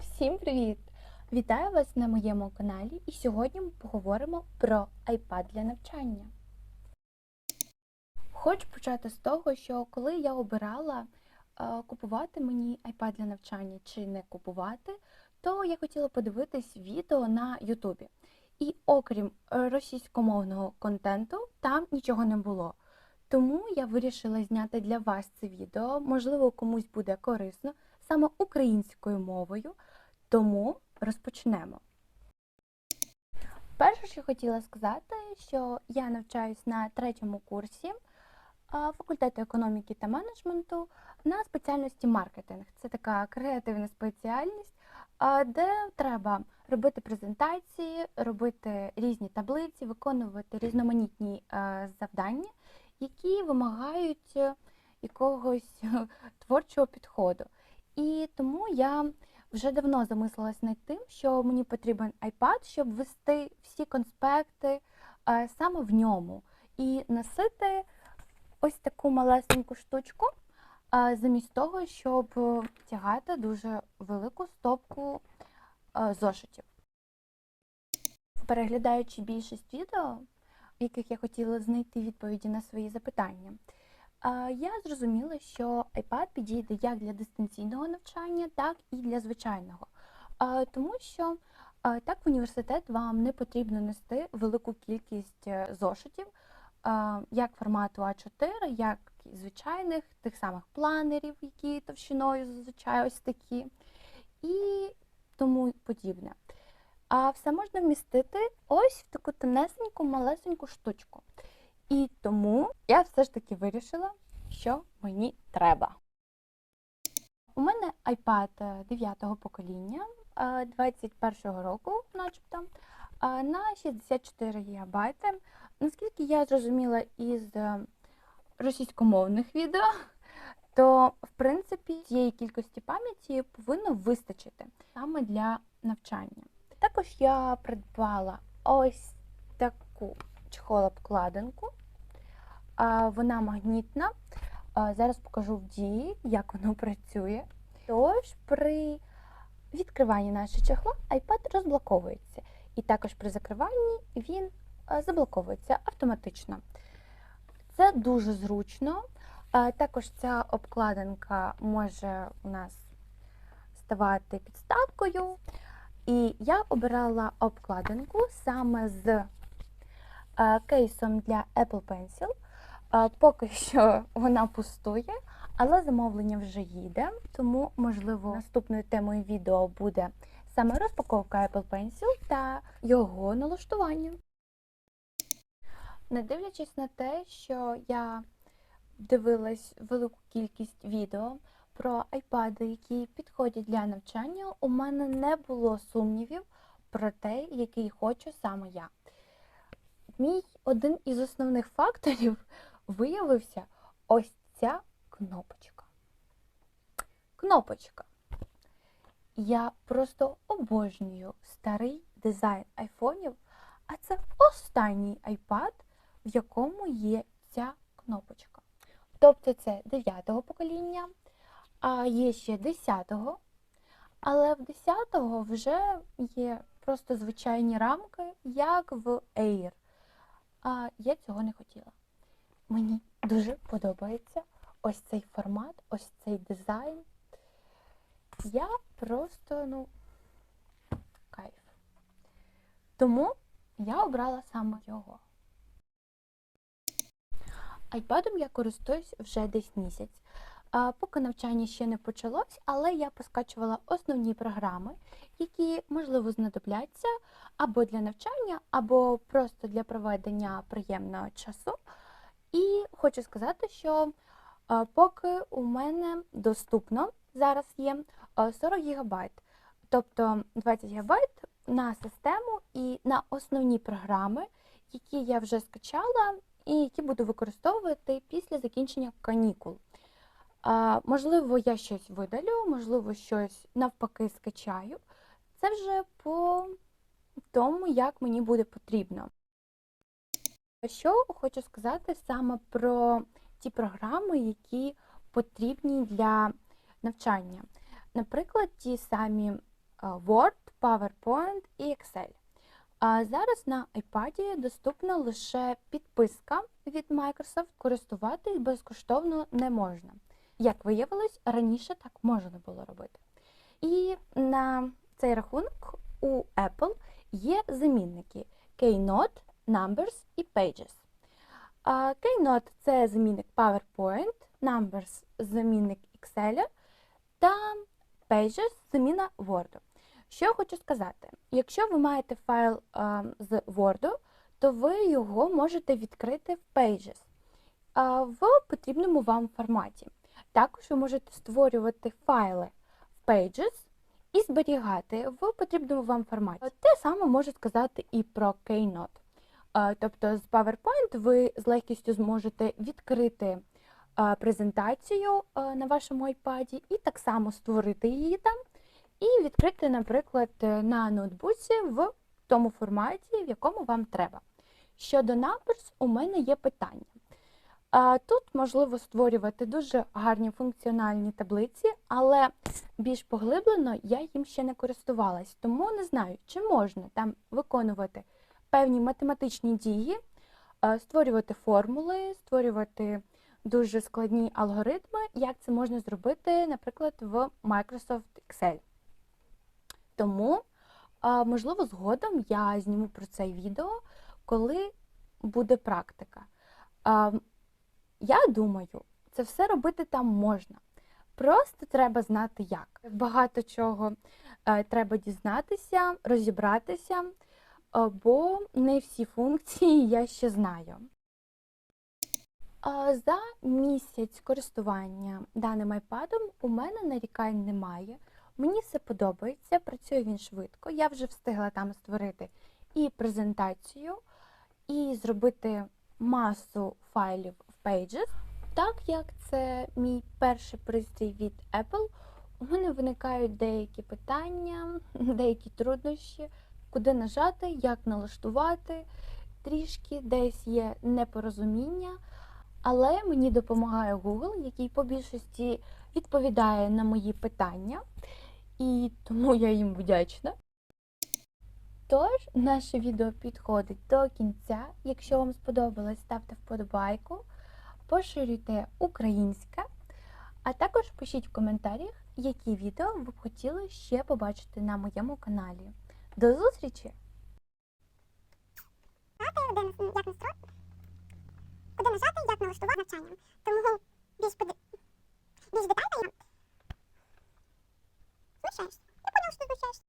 Всім привіт! Вітаю вас на моєму каналі і сьогодні ми поговоримо про iPad для навчання. Хочу почати з того, що коли я обирала е, купувати мені iPad для навчання чи не купувати, то я хотіла подивитись відео на Ютубі. І окрім е, російськомовного контенту, там нічого не було. Тому я вирішила зняти для вас це відео. Можливо, комусь буде корисно саме українською мовою. Тому розпочнемо. Перше, що хотіла сказати, що я навчаюсь на третьому курсі факультету економіки та менеджменту на спеціальності маркетинг. Це така креативна спеціальність, де треба робити презентації, робити різні таблиці, виконувати різноманітні е, завдання, які вимагають е, якогось творчого підходу. І тому я вже давно замислилась над тим, що мені потрібен iPad, щоб вести всі конспекти е, саме в ньому і носити ось таку малесеньку штучку, е, замість того, щоб е, тягати дуже велику стопку е, зошитів. Переглядаючи більшість відео, в яких я хотіла знайти відповіді на свої запитання, е, я зрозуміла, що iPad підійде як для дистанційного навчання, так і для звичайного. Е, Тому що е, так в університет вам не потрібно нести велику кількість е, зошитів, е, як формату А4, як звичайних, тих самих планерів, які товщиною зазвичай ось такі, і тому подібне. А все можна вмістити ось в таку тонесеньку, малесеньку штучку. І тому я все ж таки вирішила, що мені треба. У мене iPad 9 го покоління 21-го року, начебто, на 64 ГБ. Наскільки я зрозуміла із е, російськомовних відео, то в принципі цієї кількості пам'яті повинно вистачити саме для навчання. Також я придбала ось таку чехол-обкладинку. Вона магнітна. Зараз покажу в дії, як воно працює. Тож при відкриванні нашого чехла iPad розблоковується. І також при закриванні він заблоковується автоматично. Це дуже зручно. Також ця обкладинка може у нас ставати підставкою. І я обирала обкладинку саме з е, кейсом для Apple Pencil. Поки що вона пустує, але замовлення вже їде, тому, можливо, наступною темою відео буде саме розпаковка Apple Pencil та його налаштування. Не дивлячись на те, що я дивилась велику кількість відео про айпади, які підходять для навчання, у мене не було сумнівів про те, який хочу саме я. Мій один із основних факторів виявився ось ця кнопочка. Кнопочка. Я просто обожнюю старий дизайн айфонів, а це останній iPad, в якому є ця кнопочка. Тобто це 9-го покоління, а є ще 10-го, але в 10-го вже є просто звичайні рамки, як в Air. А я цього не хотіла. Мені дуже подобається ось цей формат, ось цей дизайн. Я просто, ну, кайф. Тому я обрала саме його. Айпадом я користуюсь вже десь місяць. Поки навчання ще не почалось, але я поскачувала основні програми, які, можливо, знадобляться або для навчання, або просто для проведення приємного часу. І хочу сказати, що поки у мене доступно зараз є а, 40 ГБ, тобто 20 ГБ на систему і на основні програми, які я вже скачала і які буду використовувати після закінчення канікул. А, можливо, я щось видалю, можливо, щось навпаки скачаю. Це вже по тому, як мені буде потрібно. Що хочу сказати саме про ті програми, які потрібні для навчання. Наприклад, ті самі е, Word, PowerPoint і Excel. Зараз на iPad доступна лише підписка від Microsoft, користуватись безкоштовно не можна. Як виявилось, раніше так можна було робити. І на цей рахунок у Apple є замінники Keynote, Numbers і Pages. Keynote – це замінник PowerPoint, Numbers – замінник Excel та Pages – заміна Word. Що я хочу сказати? Якщо ви маєте файл а, з Word, то ви його можете відкрити в Pages а, в потрібному вам форматі. Також ви можете створювати файли в Pages і зберігати в потрібному вам форматі. Те саме можу сказати і про Keynote. А, Тобто з PowerPoint ви з легкістю зможете відкрити а, презентацію а, на вашому iPad і так само створити її там і відкрити, наприклад, е, на ноутбуці в тому форматі, в якому вам треба. Щодо Numbers, у мене є питання. Тут можливо створювати дуже гарні функціональні таблиці, але більш поглиблено я їм ще не користувалась, тому не знаю, чи можна там виконувати певні математичні дії, створювати формули, створювати дуже складні алгоритми, як це можна зробити, наприклад, в Microsoft Excel. Тому, можливо, згодом я зніму про це відео, коли буде практика. Я думаю, це все робити там можна. Просто треба знати як. Багато чого е, треба дізнатися, розібратися, е, бо не всі функції я ще знаю. За місяць користування даним iPad у мене нарікань немає. Мені все подобається, працює він швидко. Я вже встигла там створити і презентацію, і зробити масу файлів в Pages. Так як це мій перший пристрій від Apple, у мене виникають деякі питання, деякі труднощі, куди нажати, як налаштувати. Трішки десь є непорозуміння, але мені допомагає Google, який по більшості відповідає на мої питання, і тому я їм вдячна. Тож, наше відео підходить до кінця. Якщо вам сподобалось, ставте вподобайку, поширюйте українське, а також пишіть в коментарях, які відео ви б хотіли ще побачити на моєму каналі. До зустрічі! Де, як куди нажати, як налаштувати навчання. Тому більш, більш детально Знущаєшся. Я понял, что ти знущаєшся.